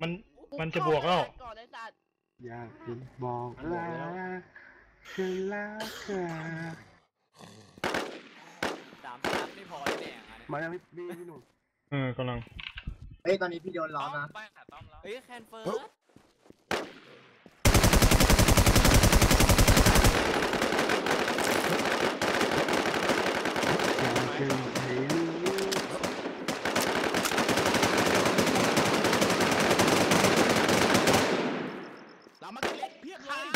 มันมันจะบวกแล้ว ก่อนไอ้สัตว์อยากจะบอกลาฉันรักเธอสามนัดไม่พอแน่ๆอะเนี่ยมาแล้วพี่พี่พี่หนุ่มเออกำลัง เฮ้ยตอนนี้พี่โดนล้อมนะ ไปหาต้อมแล้วเฮ้ยแคนเฟิร์ส อยากจะให้รู้ หลังมาเล็กเพียบเลย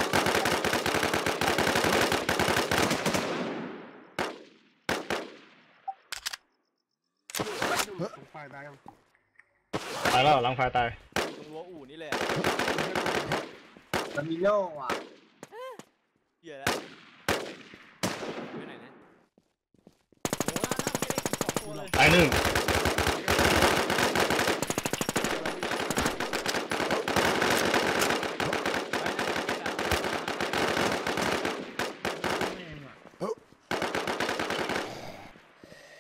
พี่หนุ่มตรงไฟได้ยังตายแล้วหลังไฟตายตรงรั้วอู่นี่เลยอะมันมีโล่อะเหี้ยแล้วไปไหนนะโอ้โหหน้าเล็กสองตัวเลย ตายหนึ่ง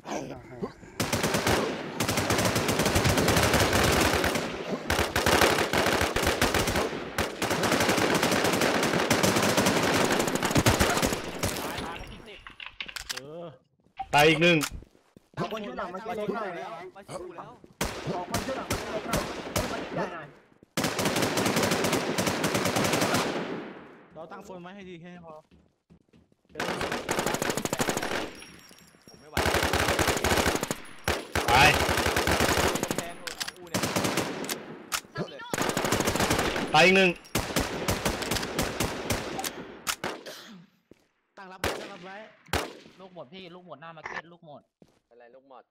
ได้ครับ เออ ตายอีกหนึ่งขอคนช่วยหลังมาเล็กหน่อยแล้วมาชิวแล้วขอคนช่วยหลังมาเล็กหน่อยให้มันได้หน่อยเราตั้งโฟนไว้ให้ดีแค่นี้พอผมไม่ไหวตายกำแพงโดนอู่เนี่ยเลยตายอีกหนึ่งตั้งรับไว้ตั้งรับไว้ ลูกหม ดพี่ลูกหมดหน้ามาร์เก็ตลูกหมด อะไรลูกหมด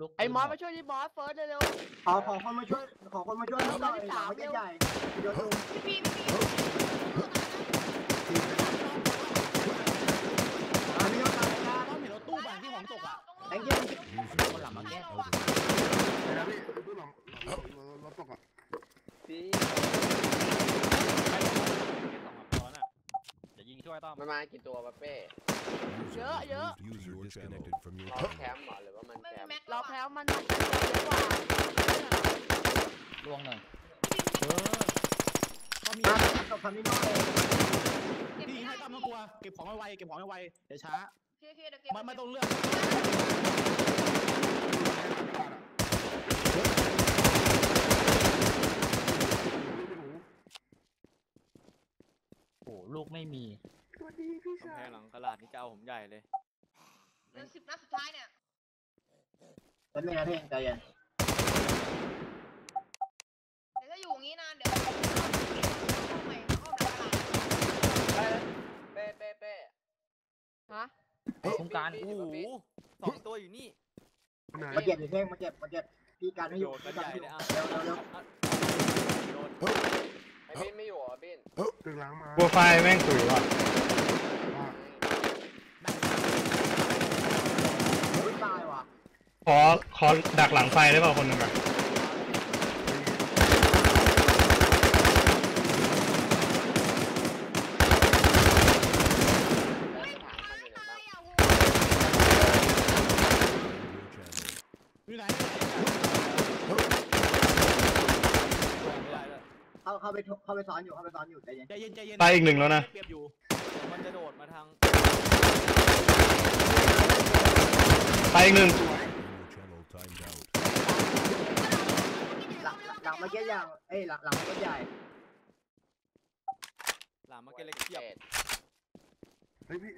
ลูกไอ้มอสมาช่วยที่มอสเฟิร์สเร็ว ขอขอคนมาช่วยขอคนมาช่วยหน่อยหลังมันใหญ่โดนลุมๆพี่พี่พี่อันนี้ต้องการนะต้องเห็นรถตู้บ้านที่ของตกอะแองเจิลคนหลังมาร์เก็ต เดี๋ยวนะพี่พี่หนุ่มหลังหลังรถตกอะ พี่ สองสามตัวน่ะจะยิงช่วย ต้อมมันมากี่ตัวปะเป้เยอะเยอะ User disconnected from your เรา channel. แคมป์เหรอหรือว่ามันแคมป์เราแพ้มันมันเยอะกว่าลวงหนึ่งเออก็มีมาตกคามิโน่เลยพี่ให้ตั้มไม่กลัว เก็บของไว้ไวเก็บของไว้ไวเดี๋ยวช้าพี่พี่เดี๋ยวเก็บไม่ไม่ต้องเลือกโอ้ลูกไม่มี สวัสดีพี่กำชาแพยงหลังตลาดนี่จะเอาผมใหญ่เลย เหลือสิบนัดสุดท้ายเนี่ย แล้วไม่นะพี่ใจเย็นเดี๋ยวถ้าอยู่อย่างนี้นานเดี๋ยวเข้าใหม่เข้าดักตลาดเป้เป้เป้ ฮะโครงการโอ้โหสองตัวอยู่นี่ไหนมาเก็บดิเท่งมาเก็บมาเก็บพี่การไม่อโดยู่ดกันพี่ใหการญ่ไม่อเลยยู่อะเร็วเร็วเร็วโดนไอ้บินไม่อยู่เหรอบินตึกล้างมาบัวไฟแม่งตุ๋ยว่ะ ว่า อุ๊ยตายว่ะ ข อขอดักหลังไฟได้เปล่าคนหนึ่งอะแล้วจะถามมันอยู่ไหนบ้าง Your channel. อยู่ไหนไม่ได้ด้วยเข้าเข้าไปเข้าไปซ้อนอยู่เข้าไปซ้อนอยู่ใจเย็นใจเย็นใจเย็นตายอีกหนึ่งแล้วนะ เปรียบอยู่มันจะโดดมาทางตายอีกหนึ่ง Your channel timed out. หลังหลังมาเก็ตอ ย่างเอ้ยหลังหลังมาเก็ตใหญ่หลามมาเก็ตเล็กเทียบเฮ้ยพี่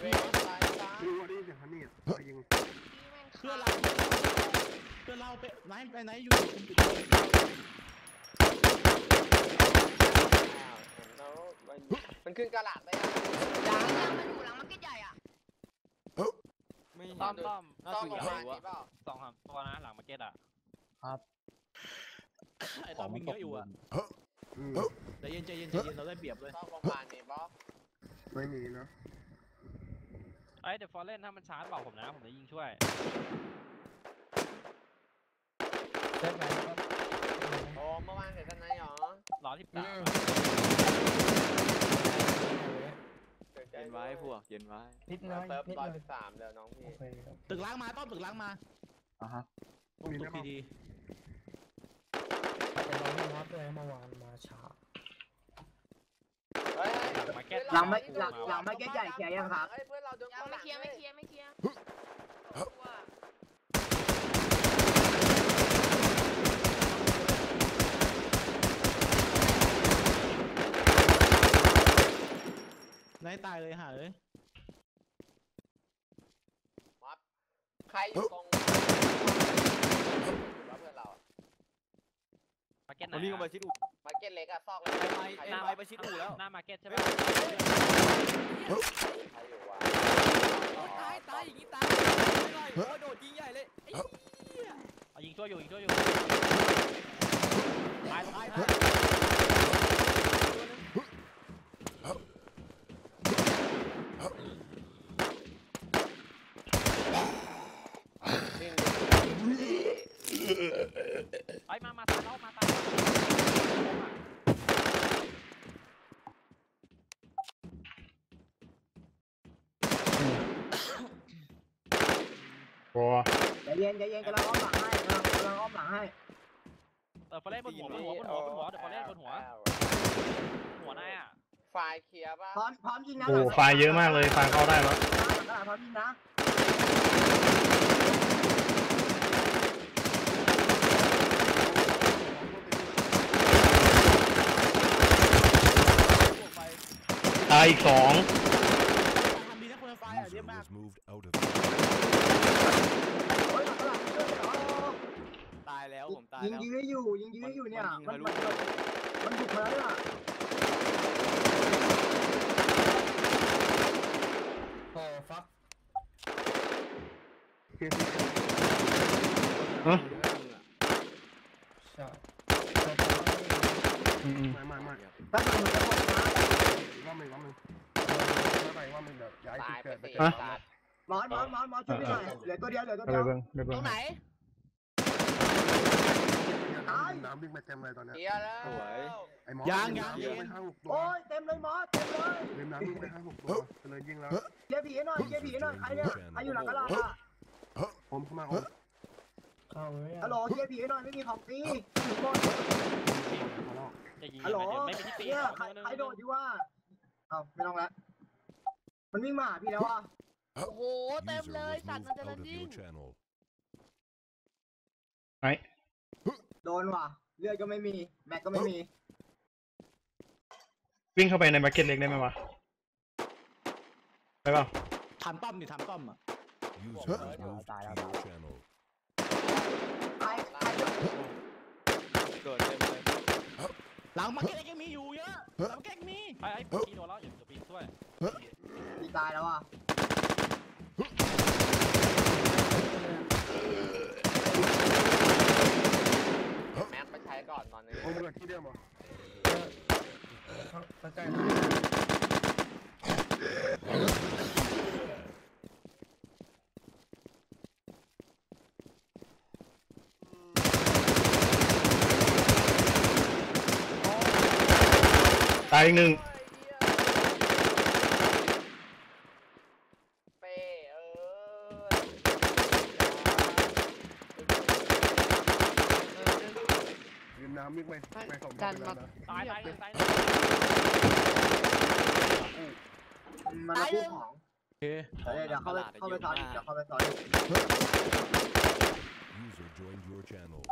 เว้ยตายตายพี่ว่าได้ยินเสียงฮันนี่อะไปยิงเพื่อนเราเพื่อนเราไปไหนไปไหนอยู่คุมจุดเลยแล้วมันขึ้นกระดาษได้ยังยางยางมันอยู่หลังมาร์เก็ตใหญ่อะไม่เห็นต้อมด้วยต้อมน่าจะอยู่ไหนวะสองสามตัวนะหลังมาร์เก็ตอะ ไอ้ตอมวิ่งเยอะอยู่อะอืมใจเย็นใจเย็นใจเย็นเราได้เปรียบเลยต้องโรงพยาบาลนี่บอสไม่มีนะไอ้เดี๋ยวฟอร์เรนถ้ามันชาร์จเปล่าผมนะ ผมจะยิงช่วยโอ้เมื่อวานเสร็จทันไหนหรอร้อยสิบสามเย็นไว้พวกเย็นไว้เซิร์ฟร้อยสิบสามเดี๋ยวน้องพี่ตึกล้างมาต้อมตึกล้างมามี ตรงนี้พีดีเราไม่รับเลยเมื่อวานมาช้าหลังไม่หลังไม่แก้ใหญ่เคลียังครับ เพื่อนเราโดนไม่เคลียร์ไม่เคลียร์ไม่เคลียร์ ก็ตไหนมันวิ่งมาชิดอูมาเก็ตเล็กอะซอกเลยใครหน้าใครไปชิดอูแล้วหน้ามาเก็ตใช่ไหมใครอยู่วะตายตายอย่างงี้ตายหน่อยโอ้ยโดดยิงใหญ่เลยไอ้เอายิงช่วยอยู่ยิงช่วยอยู่ตายตายตาย ไปมามาตายแล้วมาตายแล้ว โอ้ใจเย็นใจเย็นกำลังอ้อมหลังให้กำลังกำลังอ้อมหลังให้เออฟอลเล่บนหัวบนหัวบนหัวบนหัวเดี๋ยวฟอลเล่บนหัวหัวนายอะไฟล์เคลียร์ป่ะพร้อมพร้อมยิงนะโหไฟล์เยอะมากเลยไฟล์เข้าได้แล้วพร้อมยิงนะตายอีกสอง ทำดีนะคนไฟอะเย User อะมาก was moved out of โอ้ยหลังหลังด้วยเหรอ ตายแล้วผมตาย ยิง แล้ว ยิงให้อยู่ยิงยิ งให้อยู่เนี่ยมัมันนยิงมันทะลุมันบุกมาแล้วอะโอ้ฟักฮะใช่อืมไม่ไม่ไม่ถ้ามั นจะหมดนะว่ามึงว่ามึงว่าไปว่ามึงแบบย้ายตาที่ยไปเกิดไปสี่เกิดตายมอนมอนมอนมอนช่วยพี่หน่อยเหลือตัวเดียวเหลือตัวๆไปเดียวเบิ้งไปเบิ้งน้ำวิ่งไปเต็มเลยตอนเนี้ยเคลียร์แล้วไอ้หมอน้ำวิ่งไปห้าหกตัวโอ้ยเต็มเลยมอสเต็มเลยลืมน้ำวิ่งไปห้าหกตัวเลยยิงแล้วเกียร์ผีหน่อยเกียร์ผีหน่อยใครเนี่ยใครอยู่หลังกระลาอะผมเข้ามาอมเข้าเลยฮัลโหลเกียร์ผีหน่อยไม่มีของฟรีถึงหมดจะยิงฮัลโหลไม่เป็นที่ปีเนี่ยใครใครโดดอยู่ว่าเอ้าไม่ต้องละมันวิ่งมาหาพี่แล้วอะโอ้โห เต็ม User เลย was สัตว์มัน moved จะ out นั of นยิง your channel. ไอ้ โดนว่ะ เลือดก็ไม่มี แม็กก็ไม่มี วิ่งเข้าไปในมาร์เก็ตเล็กได้ไหมวะไปเปล่าถามต้อมดิถามต้อมอะ User was moved to your channel. ใครใครโดนโดดเต็มเลยหลังมาเก็ตยังมีอยู่เยอะหลังมาเก็ตมีไอ้ไอ้พี่โดนแล้วอย่าอย่าปีนด้วย พี่ตายแล้วอะ แม็กไปใช้ก่อนต อนนี้อมเกิดที่เดิมเหรอ ใกล้ๆ ตายอีกหนึ่ง เป้เออ ลืมน้ำวิ่ง ผมดันมาตายตายตายมันมาพูดของโอเคเดี๋ยวเดี๋ยวเข้าไปเข้าไปตอนเดี๋ยวเข้าไปตอน User joined your channel.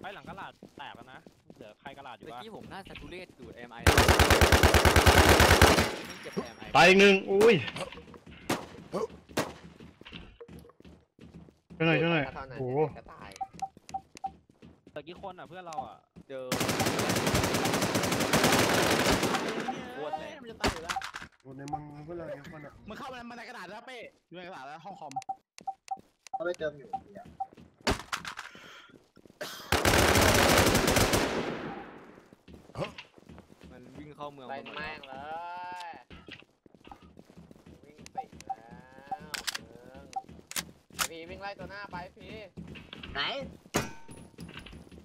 ไปหลังกระดาษแตกแล้วนะ เหลือใครกระดาษอยู่เมื่อวะกี้ผมน่าจะทุเรศดูด MI ไม่เจ็บ MI ตายอีกหนึ่งอุ้ยช่วยหน่อยช่วยหน่อยโอ้โห ก็ตายเหลือกี่คนอะเพื่อนเราอะเจอโคตรแรงมันจะตายอยู่แล้วโอ้ในมึงก็เลยคนอะมันเข้ามาในกระดาษแล้วเป้อยู่ในกระดาษแล้วห้องคอมเขาไปเติมอยู่เนี่ยมันวิ่งเข้าเมืองไปมดแม่งเลยวิ่งติดแล้วมึงพีวิ่งไล่ตัวหน้าไปพีไหน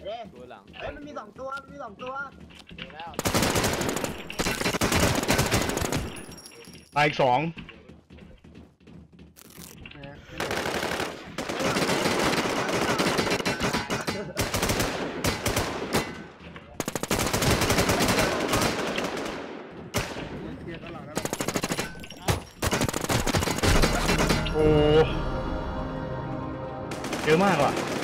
เด้ตัวหลังเฮ้ยมันมีสองตัวมันมีสองตัวตายอีกสองโอ้เยอะมากว่ะ